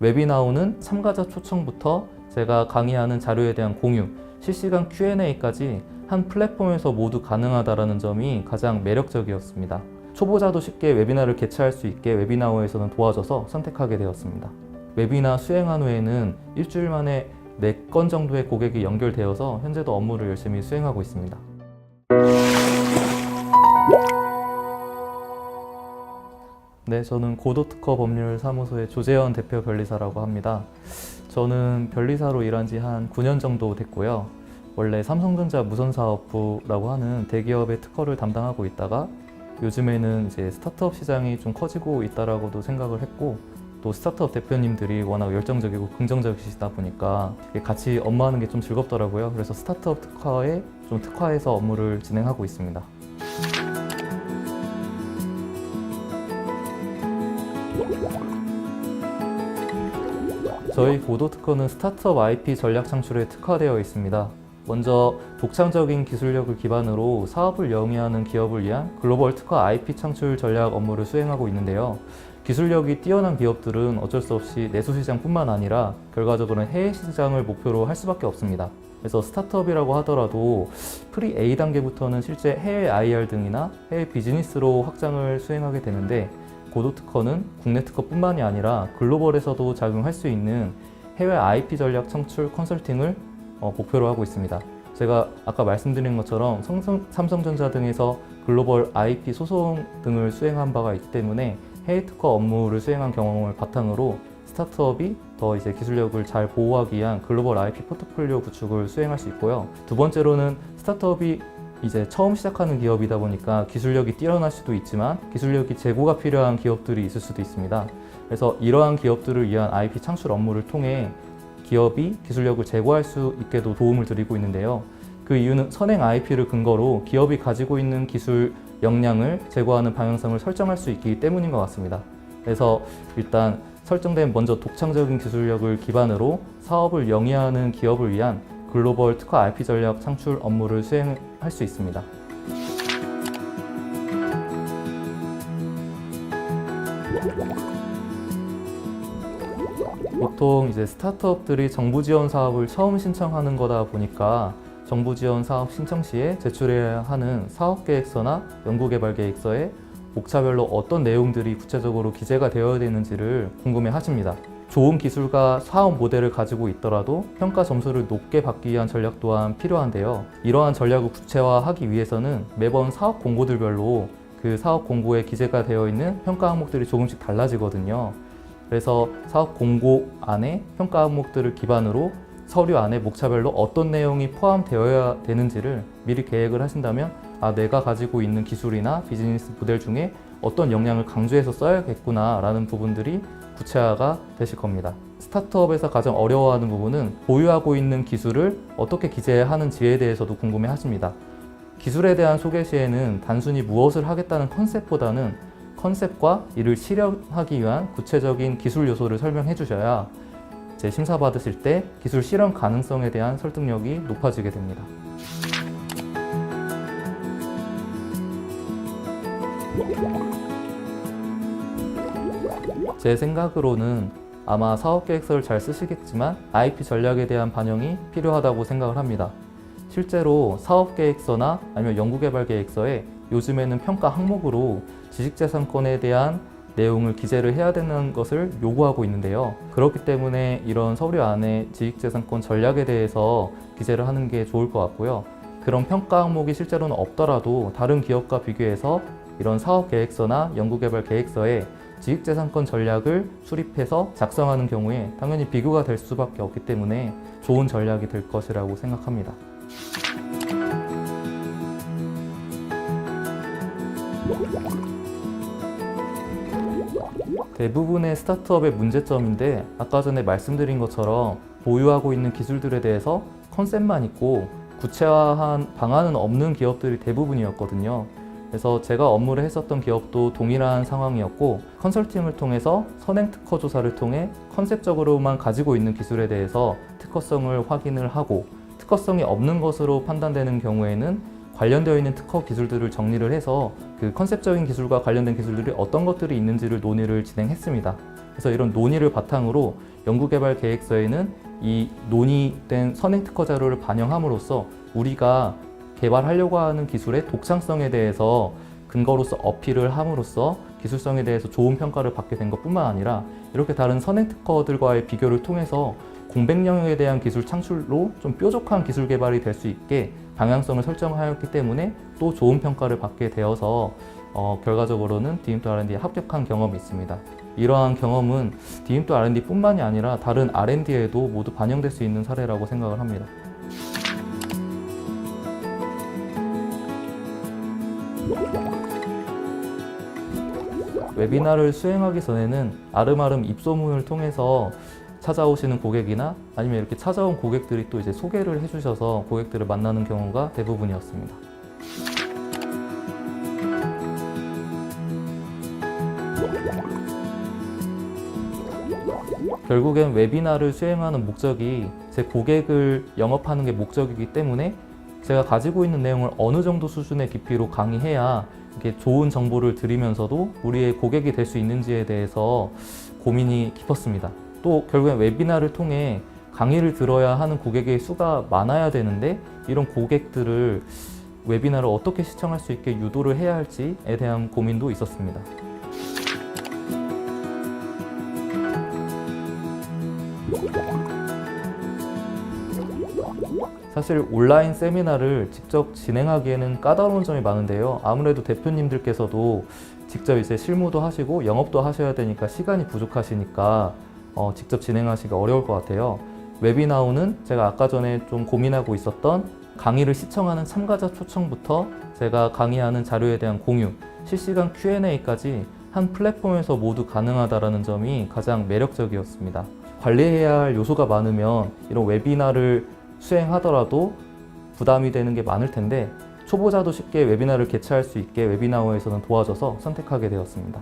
웨비나우는 참가자 초청부터 제가 강의하는 자료에 대한 공유, 실시간 Q&A까지 한 플랫폼에서 모두 가능하다라는 점이 가장 매력적이었습니다. 초보자도 쉽게 웨비나를 개최할 수 있게 웨비나우에서는 도와줘서 선택하게 되었습니다. 웨비나 수행한 후에는 일주일 만에 4건 정도의 고객이 연결되어서 현재도 업무를 열심히 수행하고 있습니다. 네, 저는 고도특허 법률 사무소의 조재현 대표 변리사라고 합니다. 저는 변리사로 일한 지 한 9년 정도 됐고요. 원래 삼성전자 무선사업부라고 하는 대기업의 특허를 담당하고 있다가 요즘에는 이제 스타트업 시장이 좀 커지고 있다라고도 생각을 했고 또 스타트업 대표님들이 워낙 열정적이고 긍정적이시다 보니까 같이 업무하는 게 좀 즐겁더라고요. 그래서 스타트업 특화에 좀 특화해서 업무를 진행하고 있습니다. 저희 고도특허는 스타트업 IP 전략 창출에 특화되어 있습니다. 먼저 독창적인 기술력을 기반으로 사업을 영위하는 기업을 위한 글로벌 특허 IP 창출 전략 업무를 수행하고 있는데요. 기술력이 뛰어난 기업들은 어쩔 수 없이 내수 시장뿐만 아니라 결과적으로는 해외 시장을 목표로 할 수밖에 없습니다. 그래서 스타트업이라고 하더라도 프리 A 단계부터는 실제 해외 IR 등이나 해외 비즈니스로 확장을 수행하게 되는데 고도 특허는 국내 특허뿐만이 아니라 글로벌에서도 작용할 수 있는 해외 IP 전략 창출 컨설팅을 어, 목표로 하고 있습니다. 제가 아까 말씀드린 것처럼 삼성, 삼성전자 등에서 글로벌 IP 소송 등을 수행한 바가 있기 때문에 해외 특허 업무를 수행한 경험을 바탕으로 스타트업이 더 이제 기술력을 잘 보호하기 위한 글로벌 IP 포트폴리오 구축을 수행할 수 있고요. 두 번째로는 스타트업이 이제 처음 시작하는 기업이다 보니까 기술력이 뛰어날 수도 있지만 기술력이 재고가 필요한 기업들이 있을 수도 있습니다. 그래서 이러한 기업들을 위한 IP 창출 업무를 통해 기업이 기술력을 제고할 수 있게도 도움을 드리고 있는데요. 그 이유는 선행 IP를 근거로 기업이 가지고 있는 기술 역량을 제고하는 방향성을 설정할 수 있기 때문인 것 같습니다. 그래서 일단 설정된 먼저 독창적인 기술력을 기반으로 사업을 영위하는 기업을 위한 글로벌 특화 IP 전략 창출 업무를 수행할 수 있습니다. 보통 이제 스타트업들이 정부 지원 사업을 처음 신청하는 거다 보니까 정부 지원 사업 신청 시에 제출해야 하는 사업 계획서나 연구 개발 계획서에 목차별로 어떤 내용들이 구체적으로 기재가 되어야 되는지를 궁금해 하십니다. 좋은 기술과 사업 모델을 가지고 있더라도 평가 점수를 높게 받기 위한 전략 또한 필요한데요. 이러한 전략을 구체화하기 위해서는 매번 사업 공고들별로 그 사업 공고에 기재가 되어 있는 평가 항목들이 조금씩 달라지거든요. 그래서 사업 공고 안에 평가 항목들을 기반으로 서류 안에 목차별로 어떤 내용이 포함되어야 되는지를 미리 계획을 하신다면 아 내가 가지고 있는 기술이나 비즈니스 모델 중에 어떤 역량을 강조해서 써야겠구나 라는 부분들이 구체화가 되실 겁니다. 스타트업에서 가장 어려워하는 부분은 보유하고 있는 기술을 어떻게 기재하는지에 대해서도 궁금해 하십니다. 기술에 대한 소개 시에는 단순히 무엇을 하겠다는 컨셉보다는 컨셉과 이를 실현하기 위한 구체적인 기술 요소를 설명해 주셔야 제 심사 받으실 때 기술 실현 가능성에 대한 설득력이 높아지게 됩니다. 제 생각으로는 아마 사업 계획서를 잘 쓰시겠지만 IP 전략에 대한 반영이 필요하다고 생각을 합니다. 실제로 사업 계획서나 아니면 연구개발 계획서에 요즘에는 평가 항목으로 지식재산권에 대한 내용을 기재를 해야 되는 것을 요구하고 있는데요. 그렇기 때문에 이런 서류 안에 지식재산권 전략에 대해서 기재를 하는 게 좋을 것 같고요. 그런 평가 항목이 실제로는 없더라도 다른 기업과 비교해서 이런 사업 계획서나 연구개발 계획서에 지식재산권 전략을 수립해서 작성하는 경우에 당연히 비교가 될 수밖에 없기 때문에 좋은 전략이 될 것이라고 생각합니다. 대부분의 스타트업의 문제점인데 아까 전에 말씀드린 것처럼 보유하고 있는 기술들에 대해서 컨셉만 있고 구체화한 방안은 없는 기업들이 대부분이었거든요. 그래서 제가 업무를 했었던 기업도 동일한 상황이었고 컨설팅을 통해서 선행 특허 조사를 통해 컨셉적으로만 가지고 있는 기술에 대해서 특허성을 확인을 하고 특허성이 없는 것으로 판단되는 경우에는 관련되어 있는 특허 기술들을 정리를 해서 그 컨셉적인 기술과 관련된 기술들이 어떤 것들이 있는지를 논의를 진행했습니다. 그래서 이런 논의를 바탕으로 연구개발 계획서에는 이 논의된 선행 특허 자료를 반영함으로써 우리가 개발하려고 하는 기술의 독창성에 대해서 근거로서 어필을 함으로써 기술성에 대해서 좋은 평가를 받게 된 것뿐만 아니라 이렇게 다른 선행 특허들과의 비교를 통해서 공백 영역에 대한 기술 창출로 좀 뾰족한 기술 개발이 될 수 있게 방향성을 설정하였기 때문에 또 좋은 평가를 받게 되어서 어, 결과적으로는 디임도 R&D에 합격한 경험이 있습니다. 이러한 경험은 디임도 R&D뿐만이 아니라 다른 R&D에도 모두 반영될 수 있는 사례라고 생각을 합니다. 웨비나를 수행하기 전에는 아름아름 입소문을 통해서 찾아오시는 고객이나 아니면 이렇게 찾아온 고객들이 또 이제 소개를 해주셔서 고객들을 만나는 경우가 대부분이었습니다. 결국엔 웨비나를 수행하는 목적이 제 고객을 영업하는 게 목적이기 때문에 제가 가지고 있는 내용을 어느 정도 수준의 깊이로 강의해야 이렇게 좋은 정보를 드리면서도 우리의 고객이 될 수 있는지에 대해서 고민이 깊었습니다. 또 결국엔 웨비나를 통해 강의를 들어야 하는 고객의 수가 많아야 되는데 이런 고객들을 웨비나를 어떻게 시청할 수 있게 유도를 해야 할지에 대한 고민도 있었습니다. 사실 온라인 세미나를 직접 진행하기에는 까다로운 점이 많은데요. 아무래도 대표님들께서도 직접 이제 실무도 하시고 영업도 하셔야 되니까 시간이 부족하시니까 어, 직접 진행하시기 어려울 것 같아요. 웨비나우는 제가 아까 전에 좀 고민하고 있었던 강의를 시청하는 참가자 초청부터 제가 강의하는 자료에 대한 공유, 실시간 Q&A까지 한 플랫폼에서 모두 가능하다라는 점이 가장 매력적이었습니다. 관리해야 할 요소가 많으면 이런 웨비나를 수행하더라도 부담이 되는 게 많을 텐데 초보자도 쉽게 웨비나를 개최할 수 있게 웨비나우에서는 도와줘서 선택하게 되었습니다.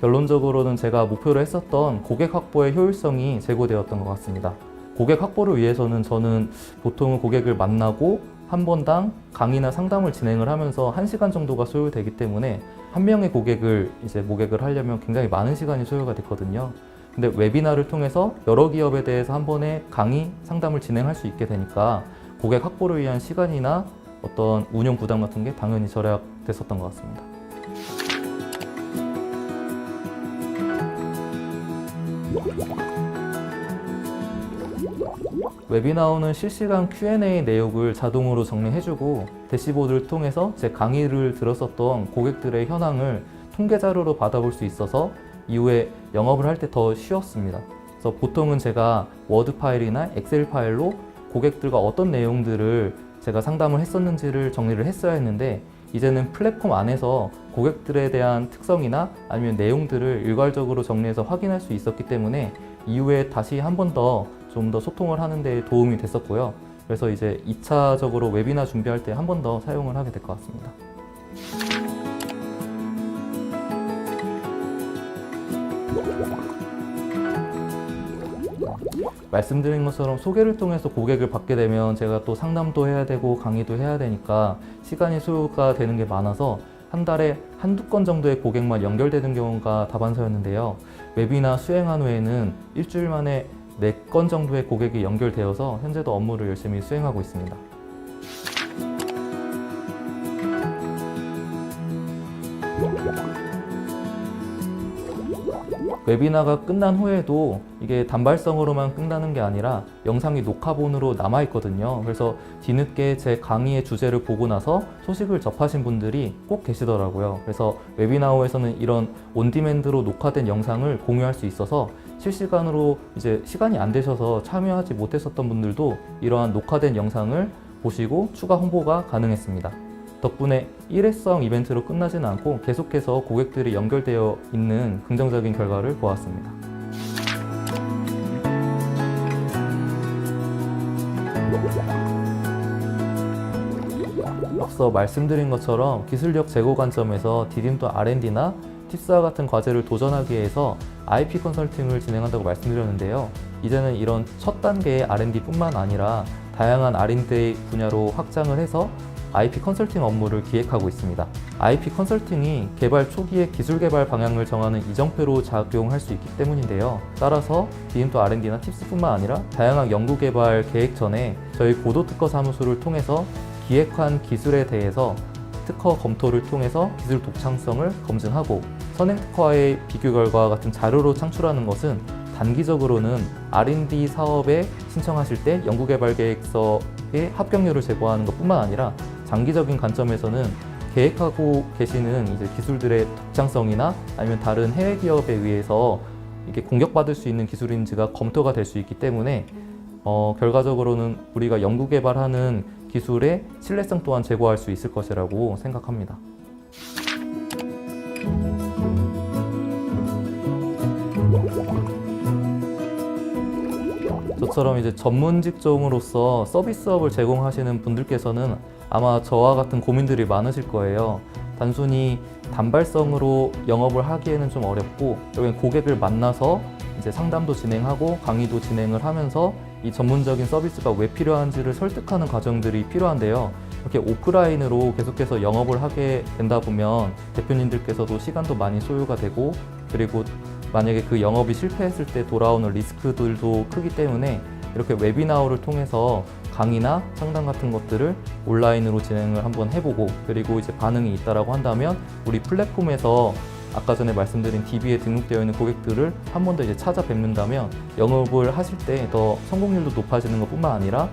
결론적으로는 제가 목표로 했었던 고객 확보의 효율성이 제고되었던 것 같습니다. 고객 확보를 위해서는 저는 보통은 고객을 만나고 한 번당 강의나 상담을 진행을 하면서 1시간 정도가 소요되기 때문에 한 명의 고객을 이제 모객을 하려면 굉장히 많은 시간이 소요가 됐거든요. 근데 웨비나를 통해서 여러 기업에 대해서 한 번에 강의 상담을 진행할 수 있게 되니까 고객 확보를 위한 시간이나 어떤 운영 부담 같은 게 당연히 절약됐었던 것 같습니다. 웨비나우는 실시간 Q&A 내역을 자동으로 정리해주고 대시보드를 통해서 제 강의를 들었었던 고객들의 현황을 통계 자료로 받아볼 수 있어서 이후에 영업을 할 때 더 쉬웠습니다. 그래서 보통은 제가 워드 파일이나 엑셀 파일로 고객들과 어떤 내용들을 제가 상담을 했었는지를 정리를 했어야 했는데 이제는 플랫폼 안에서 고객들에 대한 특성이나 아니면 내용들을 일괄적으로 정리해서 확인할 수 있었기 때문에 이후에 다시 한 번 더 좀 더 소통을 하는 데 도움이 됐었고요. 그래서 이제 2차적으로 웨비나 준비할 때 한 번 더 사용을 하게 될 것 같습니다. 말씀드린 것처럼 소개를 통해서 고객을 받게 되면 제가 또 상담도 해야 되고 강의도 해야 되니까 시간이 소요가 되는 게 많아서 한 달에 한두 건 정도의 고객만 연결되는 경우가 다반사였는데요. 웨비나 수행한 후에는 일주일 만에 네건 정도의 고객이 연결되어서 현재도 업무를 열심히 수행하고 있습니다. 웨비나가 끝난 후에도 이게 단발성으로만 끝나는 게 아니라 영상이 녹화본으로 남아 있거든요. 그래서 뒤늦게 제 강의의 주제를 보고 나서 소식을 접하신 분들이 꼭 계시더라고요. 그래서 웨비나우에서는 이런 온디맨드로 녹화된 영상을 공유할 수 있어서 실시간으로 이제 시간이 안 되셔서 참여하지 못했었던 분들도 이러한 녹화된 영상을 보시고 추가 홍보가 가능했습니다. 덕분에 일회성 이벤트로 끝나지는 않고 계속해서 고객들이 연결되어 있는 긍정적인 결과를 보았습니다. 앞서 말씀드린 것처럼 기술력 제고 관점에서 디딤도 R&D나 팁스와 같은 과제를 도전하기 위해서 IP 컨설팅을 진행한다고 말씀드렸는데요. 이제는 이런 첫 단계의 R&D뿐만 아니라 다양한 R&D 분야로 확장을 해서 IP 컨설팅 업무를 기획하고 있습니다. IP 컨설팅이 개발 초기의 기술 개발 방향을 정하는 이정표로 작용할 수 있기 때문인데요. 따라서 디임도 R&D나 팁스뿐만 아니라 다양한 연구 개발 계획 전에 저희 고도 특허 사무소를 통해서 기획한 기술에 대해서 특허 검토를 통해서 기술 독창성을 검증하고 선행 특허와의 비교 결과 같은 자료로 창출하는 것은 단기적으로는 R&D 사업에 신청하실 때 연구개발 계획서의 합격률을 제고하는 것뿐만 아니라 장기적인 관점에서는 계획하고 계시는 이제 기술들의 독창성이나 아니면 다른 해외 기업에 의해서 이게 공격받을 수 있는 기술인지가 검토가 될 수 있기 때문에 어, 결과적으로는 우리가 연구 개발하는 기술의 신뢰성 또한 제고할 수 있을 것이라고 생각합니다. 저처럼 이제 전문 직종으로서 서비스업을 제공하시는 분들께서는 아마 저와 같은 고민들이 많으실 거예요. 단순히 단발성으로 영업을 하기에는 좀 어렵고 여기 고객을 만나서 이제 상담도 진행하고 강의도 진행을 하면서 이 전문적인 서비스가 왜 필요한지를 설득하는 과정들이 필요한데요. 이렇게 오프라인으로 계속해서 영업을 하게 된다 보면 대표님들께서도 시간도 많이 소요가 되고 그리고 만약에 그 영업이 실패했을 때 돌아오는 리스크들도 크기 때문에 이렇게 웨비나우를 통해서 강의나 상담 같은 것들을 온라인으로 진행을 한번 해보고 그리고 이제 반응이 있다라고 한다면 우리 플랫폼에서 아까 전에 말씀드린 DB에 등록되어 있는 고객들을 한 번 더 이제 찾아뵙는다면 영업을 하실 때 더 성공률도 높아지는 것뿐만 아니라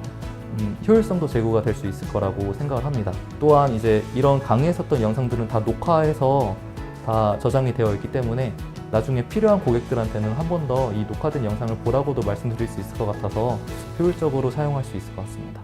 음, 효율성도 제고가 될 수 있을 거라고 생각을 합니다. 또한 이제 이런 강의했었던 영상들은 다 녹화해서 다 저장이 되어 있기 때문에 나중에 필요한 고객들한테는 한 번 더 이 녹화된 영상을 보라고도 말씀드릴 수 있을 것 같아서 효율적으로 사용할 수 있을 것 같습니다.